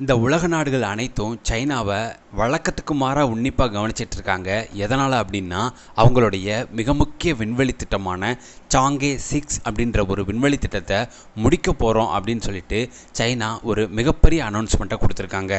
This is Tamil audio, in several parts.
இந்த உலக நாடுகள் அனைத்தும் சைனாவை வழக்கத்துக்கு மாறாக உன்னிப்பாக கவனிச்சிட்டு இருக்காங்க எதனால் அப்படின்னா அவங்களுடைய மிக முக்கிய விண்வெளி திட்டமான சாங்கே சிக்ஸ் அப்படின்ற ஒரு விண்வெளி திட்டத்தை முடிக்க போகிறோம் அப்படின்னு சொல்லிட்டு சைனா ஒரு மிகப்பெரிய அனௌன்ஸ்மெண்ட்டை கொடுத்துருக்காங்க.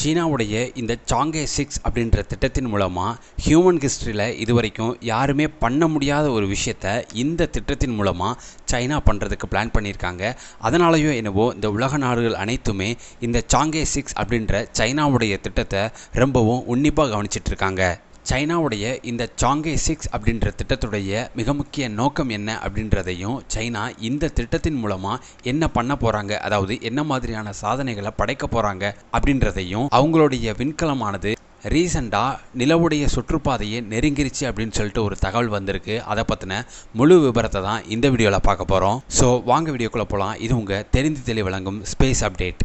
சீனாவுடைய இந்த சாங்கே சிக்ஸ் அப்படின்ற திட்டத்தின் மூலமாக ஹியூமன் ஹிஸ்ட்ரியில் இதுவரைக்கும் யாருமே பண்ண முடியாத ஒரு விஷயத்த இந்த திட்டத்தின் மூலமாக சைனா பண்ணுறதுக்கு பிளான் பண்ணியிருக்காங்க. அதனாலயோ என்னவோ இந்த உலக நாடுகள் அனைத்துமே இந்த சாங்கே சிக்ஸ் அப்படின்ற சைனாவுடைய திட்டத்தை ரொம்பவும் உன்னிப்பாக கவனிச்சிட்டு இருக்காங்க. சைனாவுடைய இந்த சாங்கே சிக்ஸ் அப்படின்ற திட்டத்துடைய மிக முக்கிய நோக்கம் என்ன அப்படின்றதையும் சைனா இந்த திட்டத்தின் மூலமாக என்ன பண்ண போகிறாங்க அதாவது என்ன மாதிரியான சாதனைகளை படைக்க போகிறாங்க அப்படின்றதையும் அவங்களுடைய விண்கலமானது ரீசண்டாக நிலவுடைய சுற்றுப்பாதையை நெருங்கிருச்சு அப்படின்னு சொல்லிட்டு ஒரு தகவல் வந்திருக்கு. அதை பற்றின முழு விபரத்தை தான் இந்த வீடியோவில் பார்க்க போகிறோம் ஸோ வாங்க வீடியோக்குள்ளே போகலாம் இது உங்கள் தெரிந்து தெளி வழங்கும் ஸ்பேஸ் அப்டேட்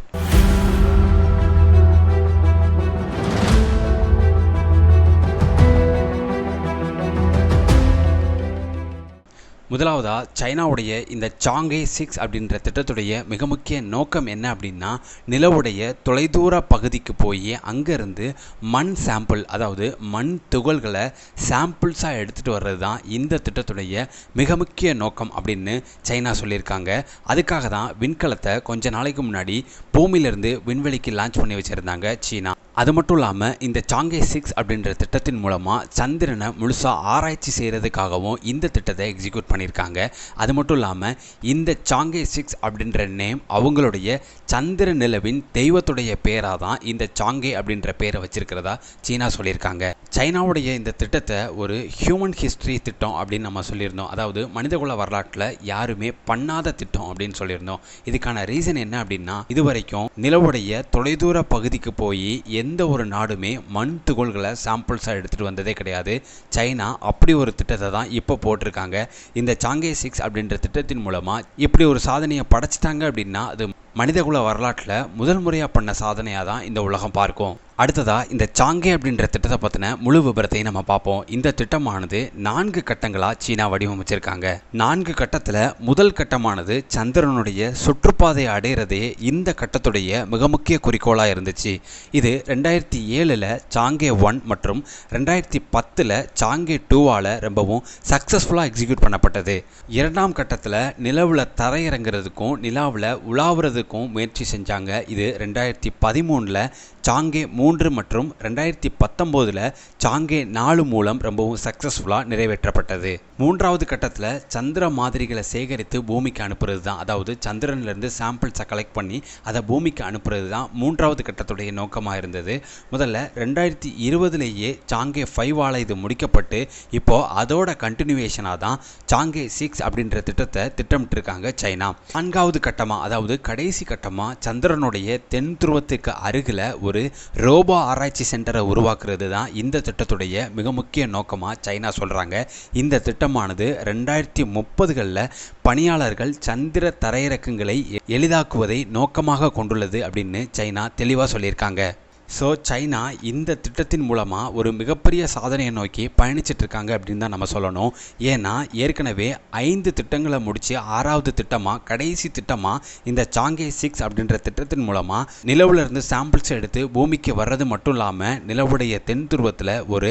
முதலாவதாக சைனாவுடைய இந்த சாங்கே சிக்ஸ் அப்படின்ற திட்டத்துடைய மிக முக்கிய நோக்கம் என்ன அப்படின்னா நிலவுடைய தொலைதூர பகுதிக்கு போய் அங்கேருந்து மண் சாம்பிள் அதாவது மண் துகள்களை சாம்பிள்ஸாக எடுத்துகிட்டு வர்றது தான் இந்த திட்டத்துடைய மிக முக்கிய நோக்கம் அப்படின்னு சைனா சொல்லியிருக்காங்க. அதுக்காக தான் விண்கலத்தை கொஞ்ச நாளைக்கு முன்னாடி பூமியிலிருந்து விண்வெளிக்கு லான்ச் பண்ணி வச்சுருந்தாங்க சீனா. அது மட்டும் இல்லாமல் இந்த சாங்கே சிக்ஸ் அப்படின்ற திட்டத்தின் மூலமாக சந்திரனை முழுசாக ஆராய்ச்சி செய்கிறதுக்காகவும் இந்த திட்டத்தை எக்ஸிக்யூட் பண்ணியிருக்காங்க. அது மட்டும் இல்லாமல் இந்த சாங்கே சிக்ஸ் அப்படின்ற நேம் அவங்களுடைய சந்திர நிலவின் தெய்வத்துடைய பேராக தான் இந்த சாங்கே அப்படின்ற பேரை வச்சிருக்கிறதா சீனா சொல்லியிருக்காங்க. சைனாவுடைய இந்த திட்டத்தை ஒரு ஹியூமன் ஹிஸ்ட்ரி திட்டம் அப்படின்னு நம்ம சொல்லியிருந்தோம். அதாவது மனிதகுல வரலாற்றில் யாருமே பண்ணாத திட்டம் அப்படின்னு சொல்லியிருந்தோம். இதுக்கான ரீசன் என்ன அப்படின்னா இதுவரைக்கும் நிலவுடைய தொலைதூர பகுதிக்கு போய் எந்த எந்த ஒரு நாடுமே மண் துகள்களை சாம்பிள்ஸாக எடுத்துகிட்டு வந்ததே கிடையாது. சைனா அப்படி ஒரு திட்டத்தை தான் இப்போ போட்டிருக்காங்க. இந்த சாங்கே சிக்ஸ் அப்படின்ற திட்டத்தின் மூலமாக இப்படி ஒரு சாதனையை படைச்சிட்டாங்க அப்படின்னா அது மனிதகுல வரலாற்றில் முதல் முறையாக பண்ண சாதனையாக தான் இந்த உலகம் பார்க்கும். அடுத்ததாக இந்த சாங்கே அப்படின்ற திட்டத்தை பற்றின முழு விபரத்தையும் நம்ம பார்ப்போம். இந்த திட்டமானது நான்கு கட்டங்களாக சீனா வடிவமைச்சிருக்காங்க. நான்கு கட்டத்தில் முதல் கட்டமானது சந்திரனுடைய சுற்றுப்பாதையை அடையிறதே இந்த கட்டத்துடைய மிக முக்கிய குறிக்கோளாக இருந்துச்சு. இது ரெண்டாயிரத்தி ஏழில் சாங்கே ஒன் மற்றும் ரெண்டாயிரத்தி பத்தில் சாங்கே டூவால் ரொம்பவும் சக்ஸஸ்ஃபுல்லாக எக்ஸிக்யூட் பண்ணப்பட்டது. இரண்டாம் கட்டத்தில் நிலவில் தரையிறங்குறதுக்கும் நிலாவில் உலாவுறது உலாவுறதுக்கும் முயற்சி செஞ்சாங்க. இது ரெண்டாயிரத்தி பதிமூணில் சாங்கே மூன்று மற்றும் ரெண்டாயிரத்தி பத்தொம்போதில் சாங்கே நாலு மூலம் ரொம்பவும் சக்ஸஸ்ஃபுல்லாக நிறைவேற்றப்பட்டது. மூன்றாவது கட்டத்தில் சந்திர மாதிரிகளை சேகரித்து பூமிக்கு அனுப்புறது தான் அதாவது சந்திரன்லேருந்து சாம்பிள்ஸை கலெக்ட் பண்ணி அதை பூமிக்கு அனுப்புறது தான் மூன்றாவது கட்டத்துடைய நோக்கமாக இருந்தது. முதல்ல ரெண்டாயிரத்தி இருபதுலேயே சாங்கே ஃபைவால் இது முடிக்கப்பட்டு இப்போது அதோட கண்டினியூவேஷனாக தான் சாங்கே சிக்ஸ் அப்படின்ற திட்டத்தை திட்டமிட்டிருக்காங்க சைனா. நான்காவது கட்டமாக அதாவது கடைசி கட்டமாக சந்திரனுடைய தென் துருவத்துக்கு அருகில் ஒரு ரோபோ ஆராய்ச்சி சென்டரை உருவாக்குறது தான் இந்த திட்டத்துடைய மிக முக்கிய நோக்கமாக சைனா சொல்கிறாங்க இந்த திட்டமானது ரெண்டாயிரத்தி முப்பதுகளில் பணியாளர்கள் சந்திர தரையிறக்கங்களை எளிதாக்குவதை நோக்கமாக கொண்டுள்ளது அப்படின்னு சைனா தெளிவாக சொல்லியிருக்காங்க. ஸோ சைனா இந்த திட்டத்தின் மூலமாக ஒரு மிகப்பெரிய சாதனையை நோக்கி பயணிச்சிட்ருக்காங்க அப்படின்னு தான் நம்ம சொல்லணும். ஏன்னா ஏற்கனவே ஐந்து திட்டங்களை முடித்து ஆறாவது திட்டமாக கடைசி திட்டமாக இந்த சாங்கே சிக்ஸ் அப்படின்ற திட்டத்தின் மூலமாக நிலவுலேருந்து சாம்பிள்ஸ் எடுத்து பூமிக்கு வர்றது மட்டும் இல்லாமல் நிலவுடைய தென் துருவத்தில் ஒரு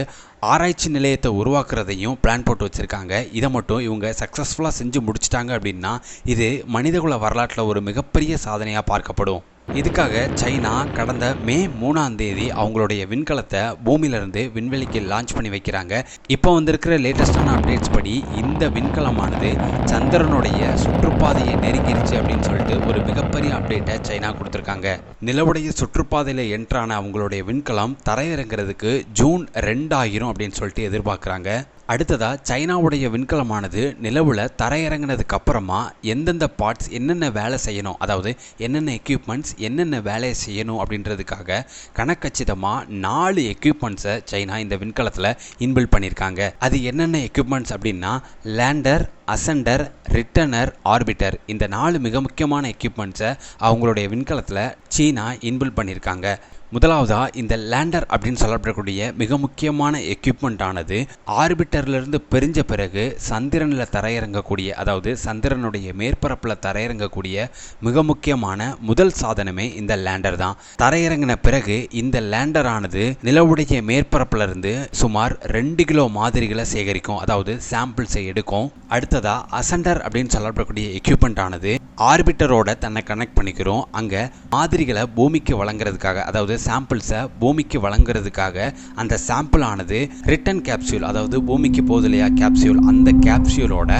ஆராய்ச்சி நிலையத்தை உருவாக்குறதையும் பிளான் போட்டு வச்சுருக்காங்க. இதை மட்டும் இவங்க சக்ஸஸ்ஃபுல்லாக செஞ்சு முடிச்சிட்டாங்க அப்படின்னா இது மனிதகுல வரலாற்றில் ஒரு மிகப்பெரிய சாதனையாக பார்க்கப்படும். இதுக்காக சைனா கடந்த மே மூணாம் தேதி அவங்களுடைய விண்கலத்தை பூமியிலிருந்து விண்வெளிக்கு லான்ச் பண்ணி வைக்கிறாங்க. இப்போ வந்திருக்கிற லேட்டஸ்டான அப்டேட்ஸ் படி இந்த விண்கலமானது சந்திரனுடைய சுற்றுப்பாதையை நெருங்கிருச்சு அப்படின்னு சொல்லிட்டு ஒரு மிகப்பெரிய அப்டேட்டை சைனா கொடுத்துருக்காங்க. நிலவுடைய சுற்றுப்பாதையில் என்ட்ரான அவங்களுடைய விண்கலம் தரையிறங்கிறதுக்கு ஜூன் ரெண்டாயிரம் அப்படின்னு சொல்லிட்டு எதிர்பார்க்குறாங்க. அடுத்ததா சைனாவுடைய விண்கலமானது நிலவில் தரையிறங்கினதுக்கு அப்புறமா எந்தெந்த பார்ட்ஸ் என்னென்ன வேலை செய்யணும்? அதாவது என்னென்ன எக்யூப்மெண்ட்ஸ் என்னென்ன வேலையை செய்யணும் அப்படின்றதுக்காக கணக்கச்சிதமாக நாலு எக்யூப்மெண்ட்ஸை சைனா இந்த விண்கலத்தில் இன்பில்ட் பண்ணியிருக்காங்க. அது என்னென்ன எக்யூப்மெண்ட்ஸ் அப்படின்னா லேண்டர் அசண்டர் ரிட்டனர் ஆர்பிட்டர் இந்த நாலு மிக முக்கியமான எக்யூப்மெண்ட்ஸை அவங்களுடைய விண்கலத்தில் சீனா இன்பில்ட் பண்ணியிருக்காங்க. முதலாவதாக இந்த லேண்டர் அப்படின்னு சொல்லப்படக்கூடிய மிக முக்கியமான எக்யூப்மெண்ட் ஆனது ஆர்பிட்டர்லேருந்து பிரிஞ்ச பிறகு சந்திரனில் தரையிறங்கக்கூடிய அதாவது சந்திரனுடைய மேற்பரப்பில் தரையிறங்கக்கூடிய மிக முக்கியமான முதல் சாதனமே இந்த லேண்டர் தான். தரையிறங்கின பிறகு இந்த லேண்டர் ஆனது நிலவுடைய மேற்பரப்பிலிருந்து சுமார் ரெண்டு கிலோ மாதிரிகளை சேகரிக்கும் அதாவது சாம்பிள்ஸை எடுக்கும். அடுத்ததாக அசண்டர் அப்படின்னு சொல்லப்படக்கூடிய எக்யூப்மெண்ட் ஆனது ஆர்பிட்டரோட தன்னை கனெக்ட் பண்ணிக்கிறோம். அங்கே மாதிரிகளை பூமிக்கு வழங்குறதுக்காக அதாவது சாம்பிள்ஸை பூமிக்கு வழங்குறதுக்காக அந்த சாம்பிள் ஆனது ரிட்டன் கேப்சியூல் அதாவது பூமிக்கு போகுது இல்லையா கேப்சியூல் அந்த கேப்சியூலோட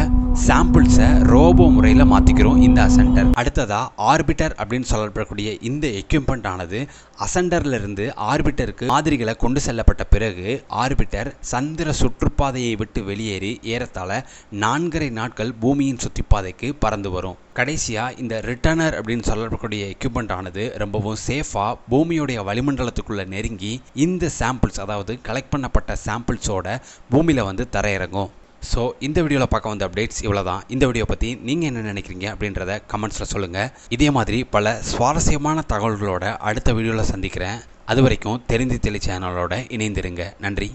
சாம்பிள்ஸை ரோபோ முறையில் மாற்றிக்கிறோம் இந்த அசெண்டர். அடுத்ததாக ஆர்பிட்டர் அப்படின்னு சொல்லப்படக்கூடிய இந்த எக்யூப்மெண்ட் ஆனது அசெண்டர்லேருந்து ஆர்பிட்டருக்கு மாதிரிகளை கொண்டு செல்லப்பட்ட பிறகு ஆர்பிட்டர் சந்திர சுற்றுப்பாதையை விட்டு வெளியேறி ஏறத்தாழ நான்கரை நாட்கள் பூமியின் சுற்றிப்பாதைக்கு பறந்து வரும். கடைசியாக இந்த ரிட்டர்னர் அப்படின்னு சொல்லக்கூடிய எக்யூப்மெண்ட் ஆனது ரொம்பவும் சேஃபாக பூமியுடைய வளிமண்டலத்துக்குள்ளே நெருங்கி இந்த சாம்பிள்ஸ் அதாவது கலெக்ட் பண்ணப்பட்ட சாம்பிள்ஸோட பூமியில் வந்து தரையிறங்கும். ஸோ இந்த வீடியோவில் பார்க்க வந்த அப்டேட்ஸ் இவ்வளோ தான் இந்த வீடியோ பற்றி நீங்கள் என்ன நினைக்கிறீங்க அப்படின்றத கமெண்ட்ஸில் சொல்லுங்கள் இதே மாதிரி பல சுவாரஸ்யமான தகவல்களோட அடுத்த வீடியோவில் சந்திக்கிறேன். அது வரைக்கும் தெரிந்து தெளி சேனலோட இணைந்திருங்க. நன்றி.